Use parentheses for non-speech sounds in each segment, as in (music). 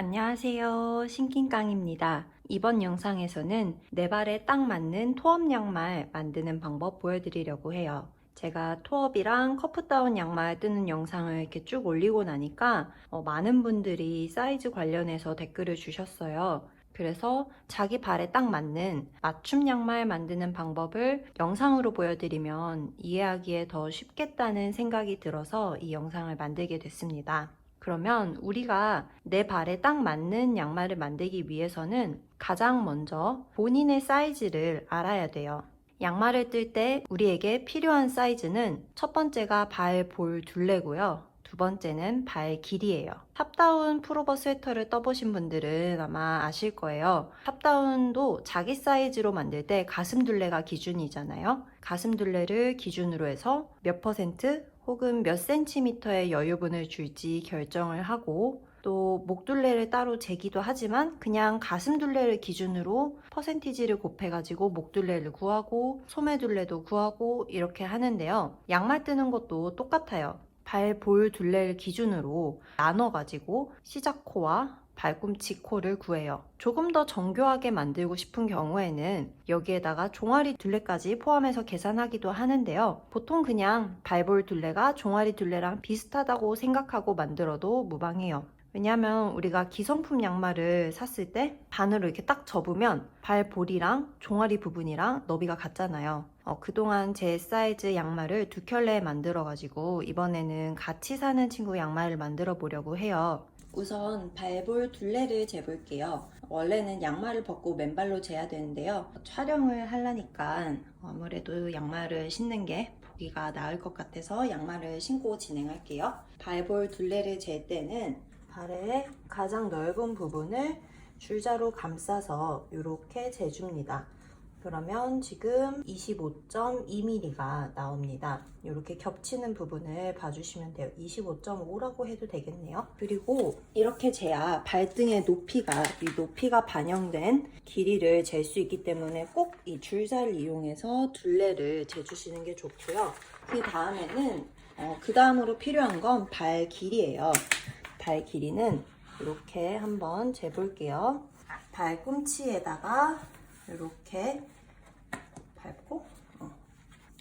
안녕하세요. 신킹깡입니다. 이번 영상에서는 내 발에 딱 맞는 토업 양말 만드는 방법 보여드리려고 해요. 제가 토업이랑 커프다운 양말 뜨는 영상을 이렇게 쭉 올리고 나니까 어, 많은 분들이 사이즈 관련해서 댓글을 주셨어요. 그래서 자기 발에 딱 맞는 맞춤 양말 만드는 방법을 영상으로 보여드리면 이해하기에 더 쉽겠다는 생각이 들어서 이 영상을 만들게 됐습니다. 그러면 우리가 내 발에 딱 맞는 양말을 만들기 위해서는 가장 먼저 본인의 사이즈를 알아야 돼요. 양말을 뜰 때 우리에게 필요한 사이즈는 첫 번째가 발 볼 둘레고요. 두 번째는 발 길이에요. 탑다운 프로버 스웨터를 떠보신 분들은 아마 아실 거예요. 탑다운도 자기 사이즈로 만들 때 가슴 둘레가 기준이잖아요. 가슴 둘레를 기준으로 해서 몇 퍼센트 혹은 몇 센티미터의 여유분을 줄지 결정을 하고 또 목둘레를 따로 재기도 하지만 그냥 가슴 둘레를 기준으로 퍼센티지를 곱해가지고 목둘레를 구하고 소매둘레도 구하고 이렇게 하는데요. 양말 뜨는 것도 똑같아요. 발 볼 둘레를 기준으로 나눠가지고 시작코와 발꿈치 코를 구해요. 조금 더 정교하게 만들고 싶은 경우에는 여기에다가 종아리 둘레까지 포함해서 계산하기도 하는데요. 보통 그냥 발볼 둘레가 종아리 둘레랑 비슷하다고 생각하고 만들어도 무방해요. 왜냐하면 우리가 기성품 양말을 샀을 때 반으로 이렇게 딱 접으면 발볼이랑 종아리 부분이랑 너비가 같잖아요. 어, 그동안 제 사이즈 양말을 두 켤레 만들어 가지고 이번에는 같이 사는 친구 양말을 만들어 보려고 해요. 우선 발볼 둘레를 재볼게요. 원래는 양말을 벗고 맨발로 재야 되는데요. 촬영을 하려니까 아무래도 양말을 신는 게 보기가 나을 것 같아서 양말을 신고 진행할게요. 발볼 둘레를 잴 때는 발의 가장 넓은 부분을 줄자로 감싸서 이렇게 재줍니다. 그러면 지금 25.2mm가 나옵니다. 이렇게 겹치는 부분을 봐주시면 돼요. 25.5라고 해도 되겠네요. 그리고 이렇게 재야 발등의 높이가 이 높이가 반영된 길이를 잴 수 있기 때문에 꼭 이 줄자를 이용해서 둘레를 재주시는 게 좋고요. 그 다음에는 어, 그 다음으로 필요한 건 발 길이에요. 발 길이는 이렇게 한번 재볼게요. 발 꿈치에다가 이렇게 밟고 어,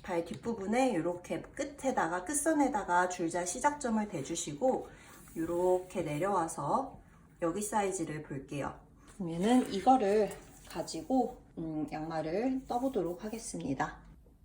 발 뒷부분에 이렇게 끝에다가 끝선에다가 줄자 시작점을 대주시고 이렇게 내려와서 여기 사이즈를 볼게요. 그러면은 이거를 가지고 음, 양말을 떠보도록 하겠습니다.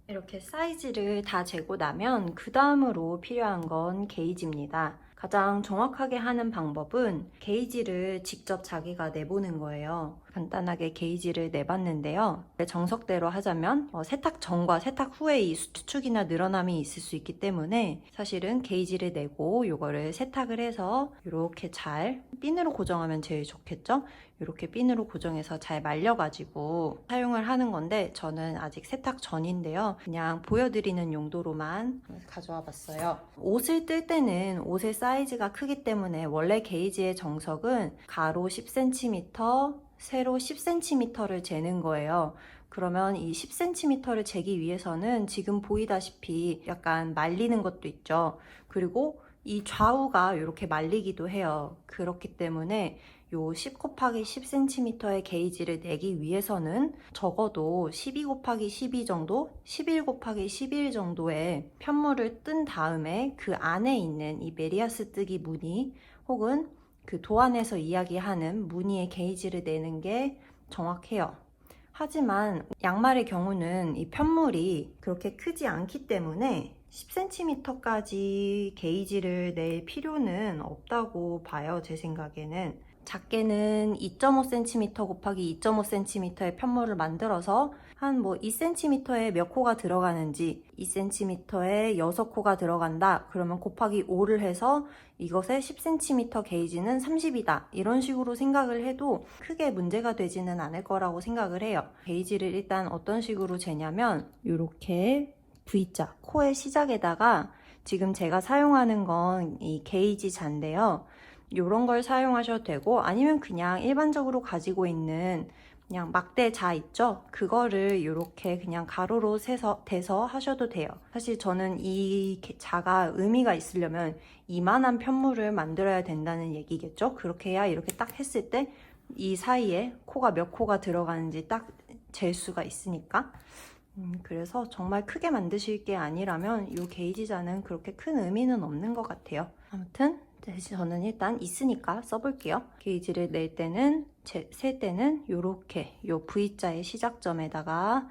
이렇게 사이즈를 다 재고 나면 그 다음으로 필요한 건 게이지입니다. 가장 정확하게 하는 방법은 게이지를 직접 자기가 내보는 거예요. 간단하게 게이지를 내봤는데요. 정석대로 하자면 어, 세탁 전과 세탁 후에 이 수축이나 늘어남이 있을 수 있기 때문에 사실은 게이지를 내고 이거를 세탁을 해서 이렇게 잘 핀으로 고정하면 제일 좋겠죠? 이렇게 핀으로 고정해서 잘 말려가지고 사용을 하는 건데 저는 아직 세탁 전인데요. 그냥 보여드리는 용도로만 가져와 봤어요. 옷을 뜰 때는 옷의 사이즈가 크기 때문에 원래 게이지의 정석은 가로 10cm, 세로 10cm를 재는 거예요. 그러면 이 10cm를 재기 위해서는 지금 보이다시피 약간 말리는 것도 있죠. 그리고 이 좌우가 이렇게 말리기도 해요. 그렇기 때문에 요10 곱하기 10cm의 게이지를 내기 위해서는 적어도 12 곱하기 12 정도, 11 곱하기 11 정도의 편물을 뜬 다음에 그 안에 있는 이 메리아스 뜨기 무늬 혹은 그 도안에서 이야기하는 무늬의 게이지를 내는 게 정확해요. 하지만 양말의 경우는 이 편물이 그렇게 크지 않기 때문에 10cm까지 게이지를 낼 필요는 없다고 봐요, 제 생각에는. 작게는 2.5cm 곱하기 2.5cm의 편물을 만들어서 한 뭐 2cm에 몇 코가 들어가는지 2cm에 6코가 들어간다. 그러면 곱하기 5를 해서 이것의 10cm 게이지는 30이다. 이런 식으로 생각을 해도 크게 문제가 되지는 않을 거라고 생각을 해요. 게이지를 일단 어떤 식으로 재냐면 이렇게 V자 코의 시작에다가 지금 제가 사용하는 건 이 게이지 잔데요. 이런 걸 사용하셔도 되고 아니면 그냥 일반적으로 가지고 있는 그냥 막대 자 있죠? 그거를 이렇게 그냥 가로로 세서 대서 하셔도 돼요. 사실 저는 이 게- 자가 의미가 있으려면 이만한 편물을 만들어야 된다는 얘기겠죠? 그렇게 해야 이렇게 딱 했을 때 이 사이에 코가 몇 코가 들어가는지 딱 잴 수가 있으니까. 음, 그래서 정말 크게 만드실 게 아니라면 이 게이지 자는 그렇게 큰 의미는 없는 것 같아요. 아무튼 네, 저는 일단 있으니까 써볼게요. 게이지를 낼 때는 제, 셀 때는 이렇게 요 V자의 시작점에다가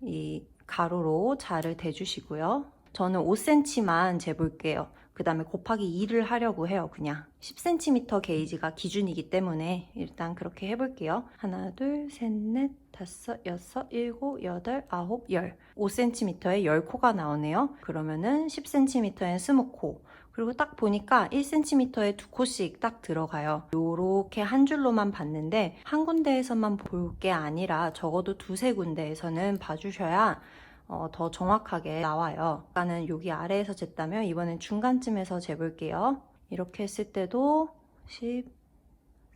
이 가로로 자를 대주시고요. 저는 5cm만 재볼게요. 그 다음에 곱하기 2를 하려고 해요, 그냥. 10cm 게이지가 기준이기 때문에 일단 그렇게 해볼게요. 하나, 둘, 셋, 넷, 다섯, 여섯, 일곱, 여덟, 아홉, 열. 5cm에 10코가 나오네요. 그러면은 10cm엔 20코. 그리고 딱 보니까 1cm에 두 코씩 딱 들어가요. 요렇게 한 줄로만 봤는데 한 군데에서만 볼 게 아니라 적어도 두세 군데에서는 봐주셔야 어, 더 정확하게 나와요. 아까는 여기 아래에서 쟀다면 이번엔 중간쯤에서 재볼게요. 이렇게 했을 때도 10,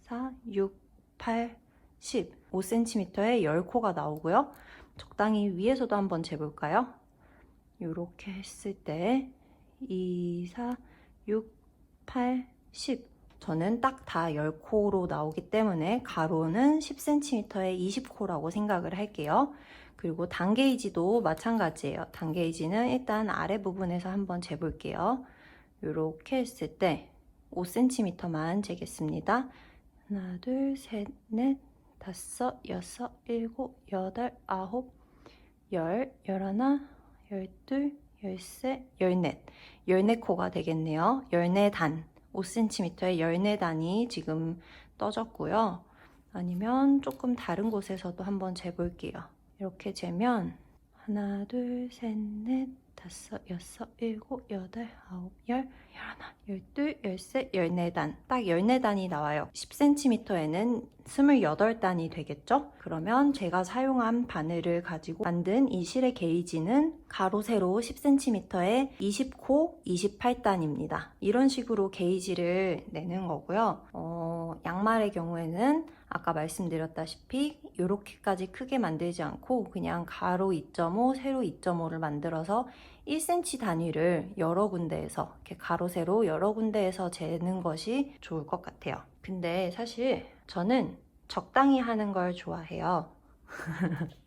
4, 6, 8, 10, 5cm에 10코가 나오고요. 적당히 위에서도 한번 재볼까요? 이렇게 했을 때 2, 4, 6, 8, 10 저는 딱 다 10코로 나오기 때문에 가로는 10cm에 20코라고 생각을 할게요. 그리고 단게이지도 마찬가지예요. 단게이지는 일단 아래 부분에서 한번 재볼게요. 이렇게 했을 때 5cm만 재겠습니다. 하나, 둘, 셋, 넷, 다섯, 여섯, 일곱, 여덟, 아홉, 열, 열하나, 열둘, 열셋, 열넷. 14코가 되겠네요. 14단. 5cm에 14단이 지금 떠졌고요. 아니면 조금 다른 곳에서도 한번 재볼게요. 이렇게 재면 하나, 둘, 셋, 넷, 다섯, 여섯, 일곱, 여덟, 아홉, 열, 열하나, 열둘, 열셋, 열네단. 딱 14단이 나와요. 10cm에는 28단이 되겠죠? 그러면 제가 사용한 바늘을 가지고 만든 이 실의 게이지는 가로, 세로 10cm에 20코 28단입니다. 이런 식으로 게이지를 내는 거고요. 어, 양말의 경우에는 아까 말씀드렸다시피 이렇게까지 크게 만들지 않고 그냥 가로 2.5, 세로 2.5를 만들어서 1cm 단위를 여러 군데에서 이렇게 가로, 세로 여러 군데에서 재는 것이 좋을 것 같아요. 근데 사실 저는 적당히 하는 걸 좋아해요. (laughs)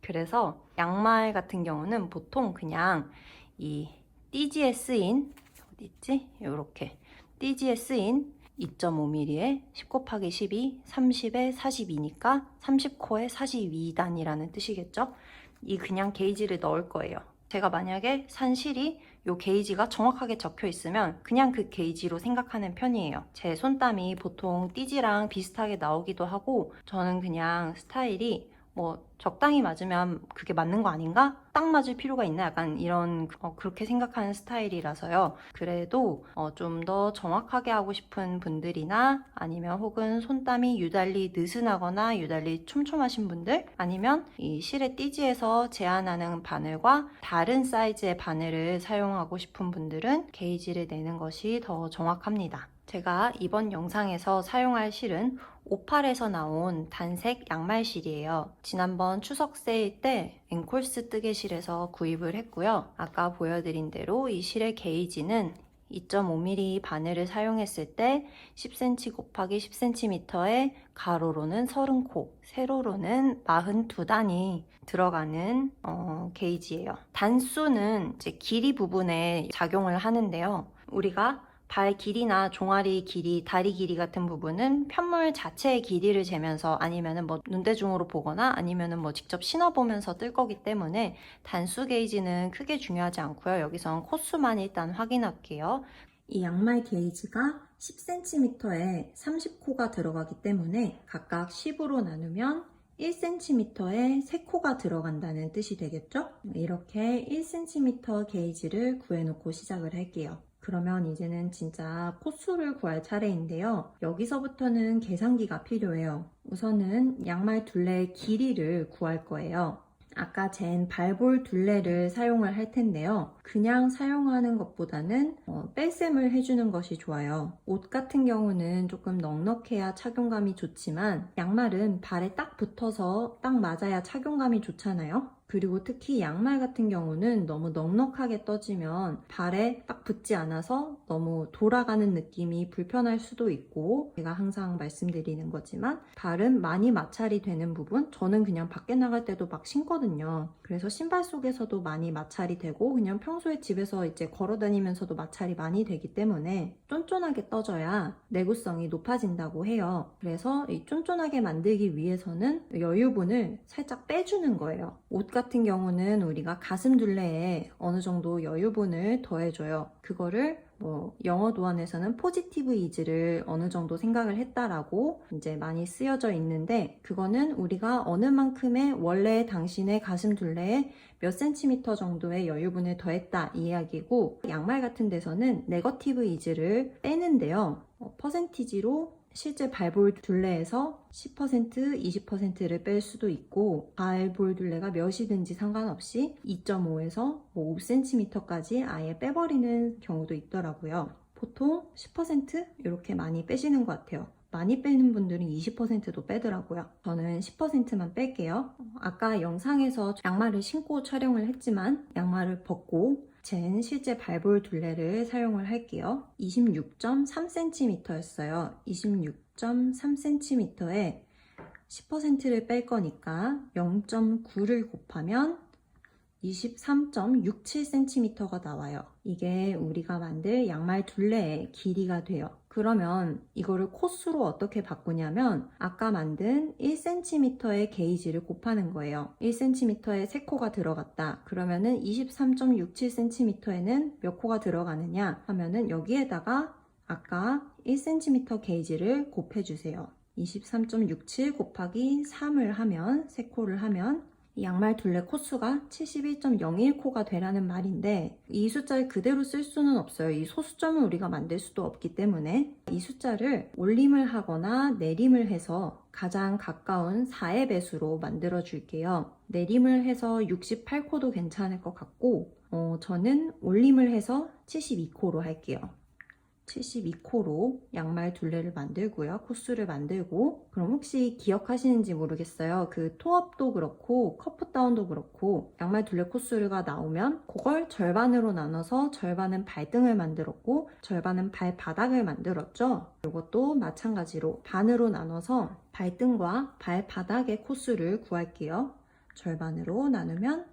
그래서 양말 같은 경우는 보통 그냥 이 띠지에 쓰인 어디 있지? 이렇게 띠지에 쓰인 2.5mm에 10 곱하기 12, 30에 42니까 30코에 42단이라는 뜻이겠죠? 이 그냥 게이지를 넣을 거예요. 제가 만약에 산 실이 요 게이지가 정확하게 적혀 있으면 그냥 그 게이지로 생각하는 편이에요. 제 손땀이 보통 띠지랑 비슷하게 나오기도 하고 저는 그냥 스타일이 뭐 적당히 맞으면 그게 맞는 거 아닌가? 딱 맞을 필요가 있나? 약간 이런 어, 그렇게 생각하는 스타일이라서요. 그래도 어, 좀 더 정확하게 하고 싶은 분들이나 아니면 혹은 손땀이 유달리 느슨하거나 유달리 촘촘하신 분들 아니면 이 실의 띠지에서 제한하는 바늘과 다른 사이즈의 바늘을 사용하고 싶은 분들은 게이지를 내는 것이 더 정확합니다. 제가 이번 영상에서 사용할 실은 오팔에서 나온 단색 양말실이에요. 지난번 추석 세일 때 앵콜스 뜨개실에서 구입을 했고요. 아까 보여드린 대로 이 실의 게이지는 2.5mm 바늘을 사용했을 때 10cm 곱하기 10cm에 가로로는 30코, 세로로는 42단이 들어가는 어, 게이지예요. 단수는 이제 길이 부분에 작용을 하는데요. 우리가 발 길이나 종아리 길이, 다리 길이 같은 부분은 편물 자체의 길이를 재면서 아니면은 뭐 눈대중으로 보거나 아니면은 뭐 직접 신어보면서 뜰 거기 때문에 단수 게이지는 크게 중요하지 않고요. 여기선 코수만 일단 확인할게요. 이 양말 게이지가 10cm에 30코가 들어가기 때문에 각각 10으로 나누면 1cm에 3코가 들어간다는 뜻이 되겠죠? 이렇게 1cm 게이지를 구해놓고 시작을 할게요. 그러면 이제는 진짜 코수를 구할 차례인데요. 여기서부터는 계산기가 필요해요. 우선은 양말 둘레의 길이를 구할 거예요. 아까 잰 발볼 둘레를 사용을 할 텐데요. 그냥 사용하는 것보다는 어, 뺄셈을 해주는 것이 좋아요. 옷 같은 경우는 조금 넉넉해야 착용감이 좋지만 양말은 발에 딱 붙어서 딱 맞아야 착용감이 좋잖아요. 그리고 특히 양말 같은 경우는 너무 넉넉하게 떠지면 발에 딱 붙지 않아서 너무 돌아가는 느낌이 불편할 수도 있고 제가 항상 말씀드리는 거지만 발은 많이 마찰이 되는 부분 저는 그냥 밖에 나갈 때도 막 신거든요. 그래서 신발 속에서도 많이 마찰이 되고 그냥 평소에 집에서 이제 걸어 다니면서도 마찰이 많이 되기 때문에 쫀쫀하게 떠져야 내구성이 높아진다고 해요. 그래서 이 쫀쫀하게 만들기 위해서는 여유분을 살짝 빼주는 거예요. 옷 같은 경우는 우리가 가슴 둘레에 어느 정도 여유분을 더해줘요. 그거를 뭐 영어 도안에서는 포지티브 이즈를 어느 정도 생각을 했다라고 이제 많이 쓰여져 있는데 그거는 우리가 어느 만큼의 원래 당신의 가슴 둘레에 몇 센티미터 정도의 여유분을 더했다 이 이야기고 양말 같은 데서는 네거티브 이즈를 빼는데요. 어, 퍼센티지로 실제 발볼 둘레에서 10%, 20%를 뺄 수도 있고 발볼 둘레가 몇이든지 상관없이 2.5에서 뭐 5cm까지 아예 빼버리는 경우도 있더라고요. 보통 10% 이렇게 많이 빼시는 것 같아요. 많이 빼는 분들은 20%도 빼더라고요. 저는 10%만 뺄게요. 아까 영상에서 양말을 신고 촬영을 했지만 양말을 벗고 젠 실제 발볼 둘레를 사용을 할게요. 26.3cm였어요. 26.3cm에 10%를 뺄 거니까 0.9를 곱하면 23.67cm가 나와요. 이게 우리가 만들 양말 둘레의 길이가 돼요. 그러면 이거를 코수로 어떻게 바꾸냐면 아까 만든 1cm의 게이지를 곱하는 거예요. 1cm에 3코가 들어갔다. 그러면은 23.67cm에는 몇 코가 들어가느냐 하면은 여기에다가 아까 1cm 게이지를 곱해주세요. 23.67 곱하기 3을 하면 3코를 하면 이 양말 둘레 코수가 71.01코가 되라는 말인데 이 숫자를 그대로 쓸 수는 없어요. 이 소수점을 우리가 만들 수도 없기 때문에 이 숫자를 올림을 하거나 내림을 해서 가장 가까운 4의 배수로 만들어 줄게요. 내림을 해서 68코도 괜찮을 것 같고 어, 저는 올림을 해서 72코로 할게요. 72코로 양말 둘레를 만들고요. 코스를 만들고 그럼 혹시 기억하시는지 모르겠어요. 그 토업도 그렇고 커프다운도 그렇고 양말 둘레 코스가 나오면 그걸 절반으로 나눠서 절반은 발등을 만들었고 절반은 발바닥을 만들었죠. 이것도 마찬가지로 반으로 나눠서 발등과 발바닥의 코스를 구할게요. 절반으로 나누면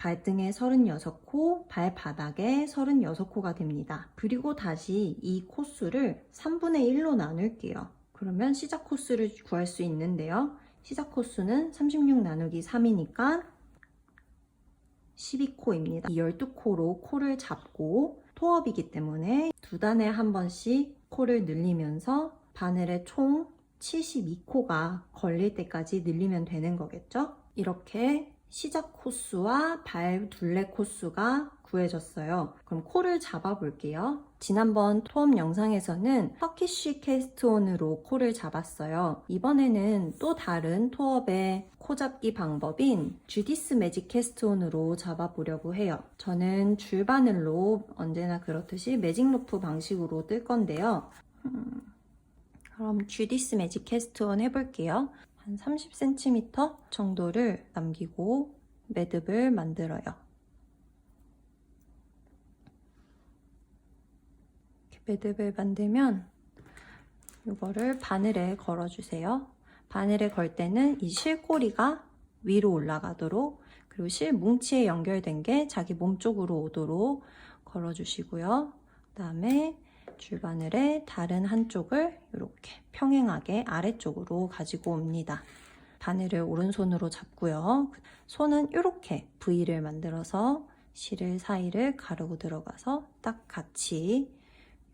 발등에 36코, 발바닥에 36코가 됩니다. 그리고 다시 이 코수를 3분의 1로 나눌게요. 그러면 시작 코수를 구할 수 있는데요. 시작 코수는 36 나누기 3이니까 12코입니다. 이 12코로 코를 잡고 토업이기 때문에 두 단에 한 번씩 코를 늘리면서 바늘에 총 72코가 걸릴 때까지 늘리면 되는 거겠죠? 이렇게 시작 코수와 발 둘레 코수가 구해졌어요. 그럼 코를 잡아 볼게요. 지난번 토업 영상에서는 터키쉬 캐스트온으로 코를 잡았어요. 이번에는 또 다른 토업의 코 잡기 방법인 주디스 매직 캐스트온으로 잡아보려고 해요. 저는 줄바늘로 언제나 그렇듯이 매직 로프 방식으로 뜰 건데요. 음, 그럼 주디스 매직 캐스트온 해볼게요. 한 30cm 정도를 남기고 매듭을 만들어요. 매듭을 만들면 이거를 바늘에 걸어주세요. 바늘에 걸 때는 이 실꼬리가 위로 올라가도록 그리고 실 뭉치에 연결된 게 자기 몸 쪽으로 오도록 걸어주시고요. 그 다음에 줄바늘의 다른 한쪽을 이렇게 평행하게 아래쪽으로 가지고 옵니다. 바늘을 오른손으로 잡고요. 손은 이렇게 V를 만들어서 실을 사이를 가르고 들어가서 딱 같이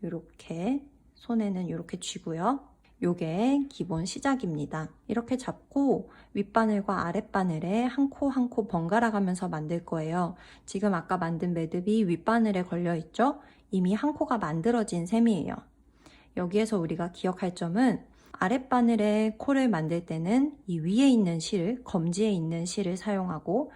이렇게 손에는 이렇게 쥐고요. 요게 기본 시작입니다. 이렇게 잡고 윗바늘과 아랫바늘에 한코 한 코 번갈아 가면서 만들 거예요. 지금 아까 만든 매듭이 윗바늘에 걸려 있죠? 이미 한 코가 만들어진 셈이에요. 여기에서 우리가 기억할 점은 아랫바늘에 코를 만들 때는 이 위에 있는 실, 검지에 있는 실을 사용하고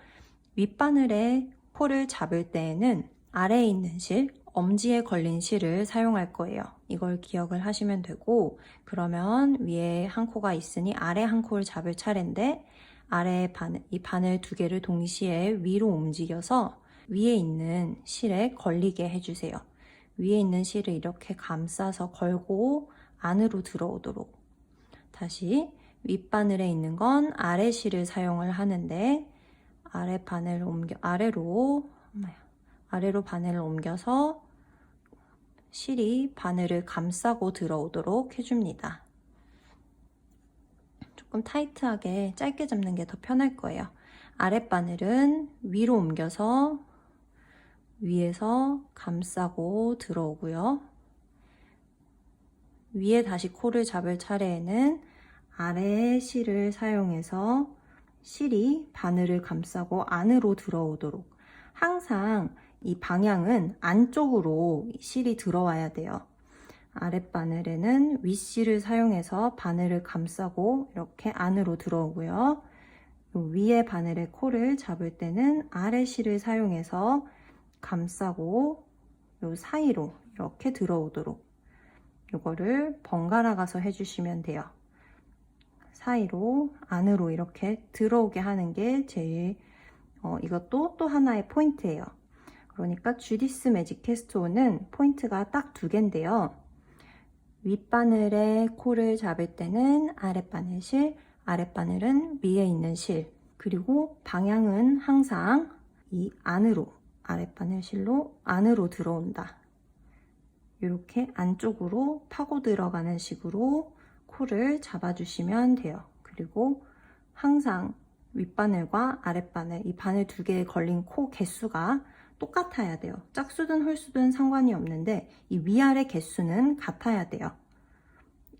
윗바늘에 코를 잡을 때에는 아래에 있는 실, 엄지에 걸린 실을 사용할 거예요. 이걸 기억을 하시면 되고 그러면 위에 한 코가 있으니 아래 한 코를 잡을 차례인데 아래 바늘, 이 바늘 두 개를 동시에 위로 움직여서 위에 있는 실에 걸리게 해주세요. 위에 있는 실을 이렇게 감싸서 걸고 안으로 들어오도록. 다시 윗바늘에 있는 건 아래 실을 사용을 하는데 아래 바늘을 옮겨 아래로 엄마야, 아래로 바늘을 옮겨서 실이 바늘을 감싸고 들어오도록 해줍니다. 조금 타이트하게 짧게 잡는 게 더 편할 거예요. 아랫바늘은 위로 옮겨서 위에서 감싸고 들어오고요. 위에 다시 코를 잡을 차례에는 아래 실을 사용해서 실이 바늘을 감싸고 안으로 들어오도록 항상 이 방향은 안쪽으로 실이 들어와야 돼요. 아랫바늘에는 윗실을 사용해서 바늘을 감싸고 이렇게 안으로 들어오고요. 위에 바늘의 코를 잡을 때는 아래 실을 사용해서 감싸고 요 사이로 이렇게 들어오도록 이거를 번갈아 가서 해주시면 돼요. 사이로 안으로 이렇게 들어오게 하는 게 제일 어, 이것도 또 하나의 포인트예요. 그러니까 주디스 매직 캐스트온은 포인트가 딱 두 개인데요. 윗바늘에 코를 잡을 때는 아랫바늘 실, 아랫바늘은 위에 있는 실, 그리고 방향은 항상 이 안으로, 아랫바늘 실로 안으로 들어온다. 이렇게 안쪽으로 파고 들어가는 식으로 코를 잡아주시면 돼요. 그리고 항상 윗바늘과 아랫바늘, 이 바늘 두 개에 걸린 코 개수가 똑같아야 돼요. 짝수든 홀수든 상관이 없는데 이 위아래 개수는 같아야 돼요.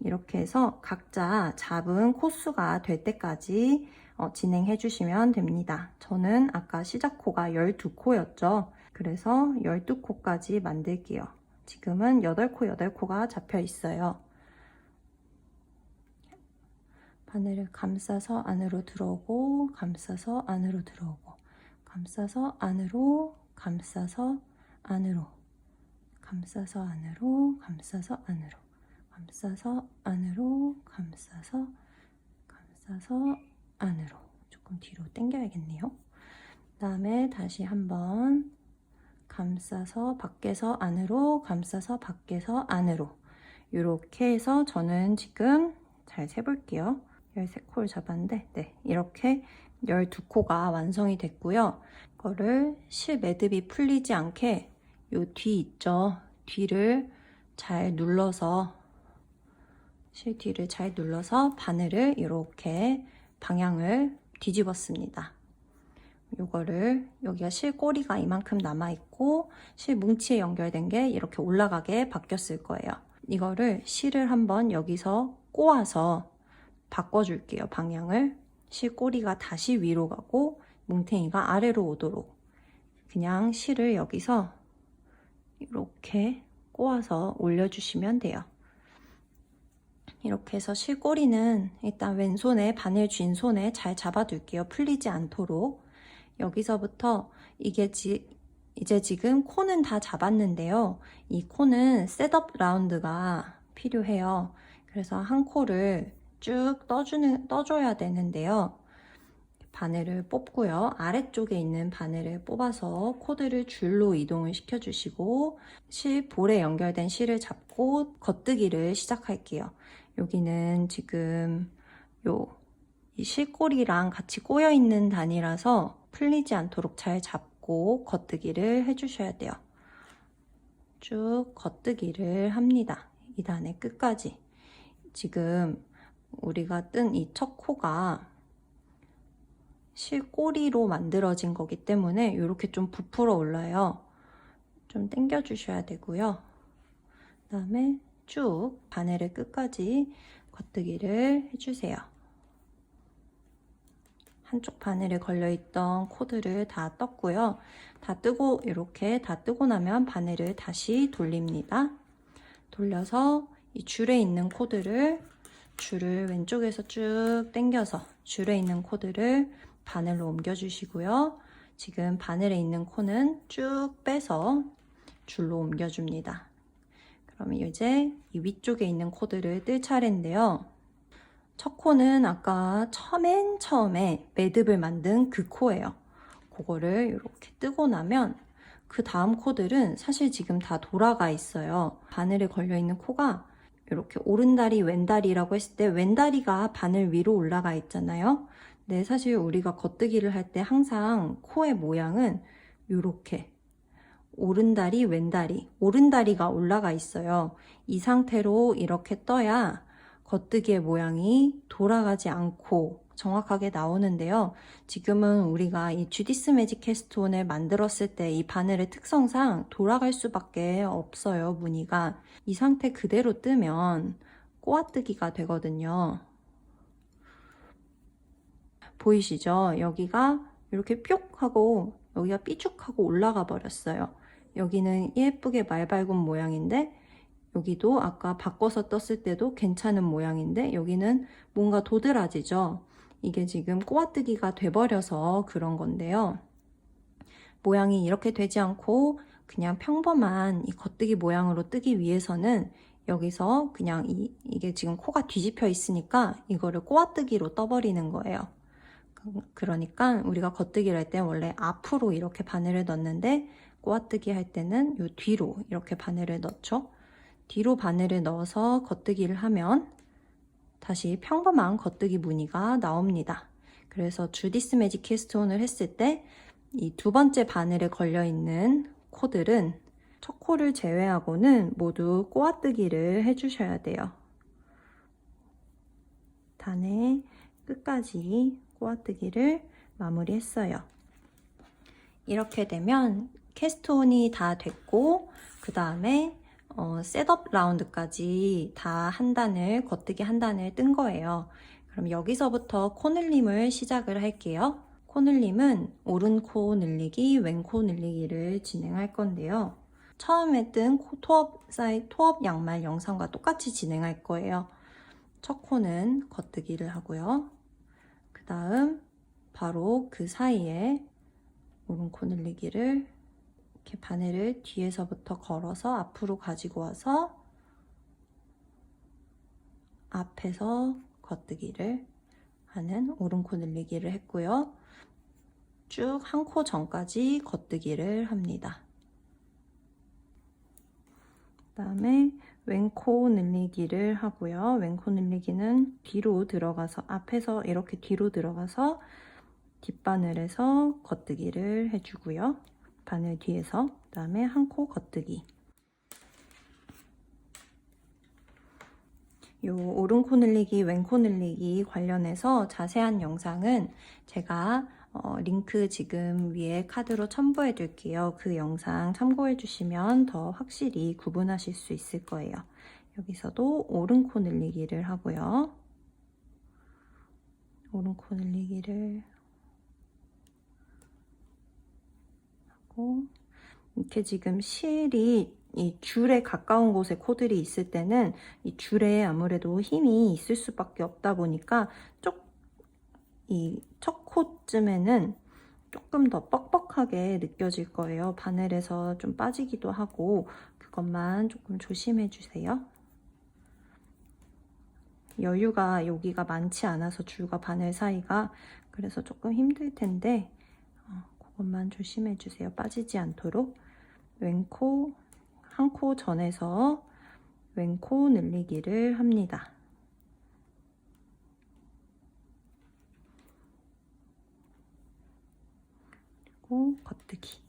이렇게 해서 각자 잡은 코수가 될 때까지 어, 진행해 주시면 됩니다. 저는 아까 시작 코가 12코였죠. 그래서 12코까지 만들게요. 지금은 8코, 8코가 잡혀 있어요. 바늘을 감싸서 안으로 들어오고, 감싸서 안으로 들어오고, 감싸서 안으로, 감싸서 안으로, 감싸서 안으로, 감싸서 안으로, 감싸서 안으로, 감싸서, 감싸서 안으로. 조금 뒤로 당겨야겠네요. 그 다음에 다시 한번 감싸서 밖에서 안으로, 감싸서 밖에서 안으로. 이렇게 해서 저는 지금 잘 세볼게요. 13코를 잡았는데, 네, 이렇게 12코가 완성이 됐고요. 이거를 실 매듭이 풀리지 않게 요 뒤 있죠? 뒤를 잘 눌러서 실 뒤를 잘 눌러서 바늘을 이렇게 방향을 뒤집었습니다. 요거를 여기가 실 꼬리가 이만큼 남아있고 실 뭉치에 연결된 게 이렇게 올라가게 바뀌었을 거예요. 이거를 실을 한번 여기서 꼬아서 바꿔줄게요. 방향을. 실 꼬리가 다시 위로 가고 뭉탱이가 아래로 오도록 그냥 실을 여기서 이렇게 꼬아서 올려주시면 돼요. 이렇게 해서 실꼬리는 일단 왼손에 바늘 쥔 손에 잘 잡아둘게요. 풀리지 않도록. 여기서부터 이게 지, 이제 지금 코는 다 잡았는데요. 이 코는 셋업 라운드가 필요해요. 그래서 한 코를 쭉 떠주는, 떠줘야 되는데요. 바늘을 뽑고요. 아래쪽에 있는 바늘을 뽑아서 코드를 줄로 이동을 시켜주시고 실 볼에 연결된 실을 잡고 겉뜨기를 시작할게요. 여기는 지금 요이 실꼬리랑 같이 꼬여 있는 단이라서 풀리지 않도록 잘 잡고 겉뜨기를 해주셔야 돼요. 쭉 겉뜨기를 합니다. 이 단의 끝까지. 지금 우리가 뜬 이 첫 코가 실꼬리로 만들어진 거기 때문에 이렇게 좀 부풀어 올라요. 좀 당겨 주셔야 되고요. 그 다음에 쭉 바늘의 끝까지 겉뜨기를 해주세요. 한쪽 바늘에 걸려있던 코드를 다 떴고요. 다 뜨고 이렇게 다 뜨고 나면 바늘을 다시 돌립니다. 돌려서 이 줄에 있는 코드를 줄을 왼쪽에서 쭉 당겨서 줄에 있는 코드를 바늘로 옮겨주시고요. 지금 바늘에 있는 코는 쭉 빼서 줄로 옮겨줍니다. 그러면 이제 이 위쪽에 있는 코드를 뜰 차례인데요. 첫 코는 아까 처- 맨 처음에 매듭을 만든 그 코예요. 그거를 이렇게 뜨고 나면 그 다음 코들은 사실 지금 다 돌아가 있어요. 바늘에 걸려 있는 코가 이렇게 오른다리, 왼다리라고 했을 때 왼다리가 바늘 위로 올라가 있잖아요. 근데 사실 우리가 겉뜨기를 할 때 항상 코의 모양은 이렇게 오른다리, 왼다리, 오른다리가 올라가 있어요. 이 상태로 이렇게 떠야 겉뜨기의 모양이 돌아가지 않고 정확하게 나오는데요. 지금은 우리가 이 주디스 매직 캐스톤을 만들었을 때 이 바늘의 특성상 돌아갈 수밖에 없어요, 무늬가. 이 상태 그대로 뜨면 꼬아뜨기가 되거든요. 보이시죠? 여기가 이렇게 뿅 하고 여기가 삐죽하고 올라가 버렸어요. 여기는 예쁘게 말발굽 모양인데 여기도 아까 바꿔서 떴을 때도 괜찮은 모양인데 여기는 뭔가 도드라지죠. 이게 지금 꼬아뜨기가 돼버려서 그런 건데요. 모양이 이렇게 되지 않고 그냥 평범한 이 겉뜨기 모양으로 뜨기 위해서는 여기서 그냥 이, 이게 지금 코가 뒤집혀 있으니까 이거를 꼬아뜨기로 떠버리는 거예요. 그- 그러니까 우리가 겉뜨기를 할 때 원래 앞으로 이렇게 바늘을 넣는데 꼬아뜨기 할 때는 요 뒤로 이렇게 바늘을 넣죠. 뒤로 바늘을 넣어서 겉뜨기를 하면 다시 평범한 겉뜨기 무늬가 나옵니다. 그래서 주디스 매직 캐스톤을 했을 때 이 두 번째 바늘에 걸려 있는 코들은 첫 코를 제외하고는 모두 꼬아뜨기를 해주셔야 돼요. 단의 끝까지 꼬아뜨기를 마무리했어요. 이렇게 되면 캐스톤이 다 됐고 그 다음에 어, 셋업 라운드까지 다 한 단을 겉뜨기 한 단을 뜬 거예요. 그럼 여기서부터 코 늘림을 시작을 할게요. 코 늘림은 오른 코 늘리기, 왼 코 늘리기를 진행할 건데요. 처음에 뜬 코 토업 사이 토업 양말 영상과 똑같이 진행할 거예요. 첫 코는 겉뜨기를 하고요. 그 다음 바로 그 사이에 오른 코 늘리기를 이렇게 바늘을 뒤에서부터 걸어서 앞으로 가지고 와서 앞에서 겉뜨기를 하는 오른코 늘리기를 했고요. 쭉 한 코 전까지 겉뜨기를 합니다. 그 다음에 왼코 늘리기를 하고요. 왼코 늘리기는 뒤로 들어가서 앞에서 이렇게 뒤로 들어가서 뒷바늘에서 겉뜨기를 해주고요. 바늘 뒤에서 그 다음에 한 코 겉뜨기 요 오른코 늘리기 왼코 늘리기 관련해서 자세한 영상은 제가 어, 링크 지금 위에 카드로 첨부해 둘게요. 그 영상 참고해 주시면 더 확실히 구분하실 수 있을 거예요. 여기서도 오른코 늘리기를 하고요. 오른코 늘리기를 하고 이렇게 지금 실이 이 줄에 가까운 곳에 코들이 있을 때는 이 줄에 아무래도 힘이 있을 수밖에 없다 보니까 쪽이 첫 코쯤에는 조금 더 뻑뻑하게 느껴질 거예요. 바늘에서 좀 빠지기도 하고 그것만 조금 조심해 주세요. 여유가 여기가 많지 않아서 줄과 바늘 사이가 그래서 조금 힘들 텐데 것만 조심해 주세요. 빠지지 않도록 왼코 한 코 전에서 왼코 늘리기를 합니다. 그리고 겉뜨기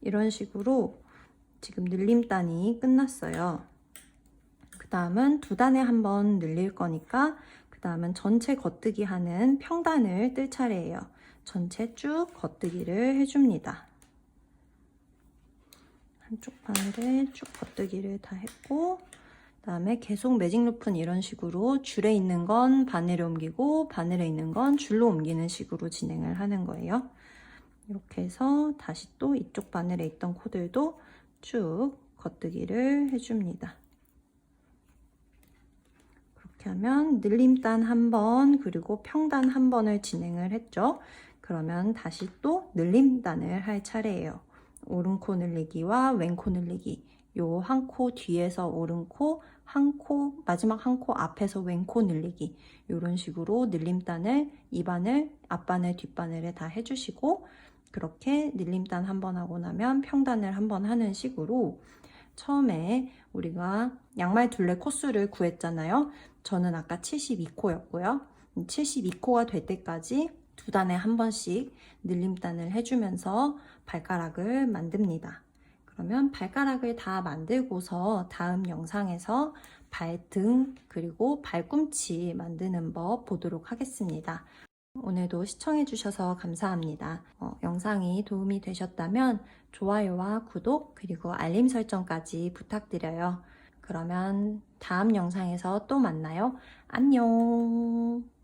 이런 식으로 지금 늘림단이 끝났어요. 그 다음은 두 단에 한 번 늘릴 거니까 그 다음은 전체 겉뜨기 하는 평단을 뜰 차례예요. 전체 쭉 겉뜨기를 해줍니다. 한쪽 바늘에 쭉 겉뜨기를 다 했고 그 다음에 계속 매직 루프는 이런 식으로 줄에 있는 건 바늘에 옮기고 바늘에 있는 건 줄로 옮기는 식으로 진행을 하는 거예요. 이렇게 해서 다시 또 이쪽 바늘에 있던 코들도 쭉 겉뜨기를 해줍니다. 이렇게 하면 늘림단 한 번, 그리고 평단 한 번을 진행을 했죠. 그러면 다시 또 늘림단을 할 차례예요. 오른코 늘리기와 왼코 늘리기. 요 한 코 뒤에서 오른코, 한 코, 마지막 한 코 앞에서 왼코 늘리기. 요런 식으로 늘림단을 입안을, 앞바늘, 뒷바늘에 다 해주시고, 그렇게 늘림단 한 번 하고 나면 평단을 한 번 하는 식으로 처음에 우리가 양말 둘레 코수를 구했잖아요. 저는 아까 72코였고요. 72코가 될 때까지 두 단에 한 번씩 늘림단을 해주면서 발가락을 만듭니다. 그러면 발가락을 다 만들고서 다음 영상에서 발등 그리고 발꿈치 만드는 법 보도록 하겠습니다. 오늘도 시청해주셔서 감사합니다. 어, 영상이 도움이 되셨다면 좋아요와 구독 그리고 알림 설정까지 부탁드려요. 그러면 다음 영상에서 또 만나요. 안녕!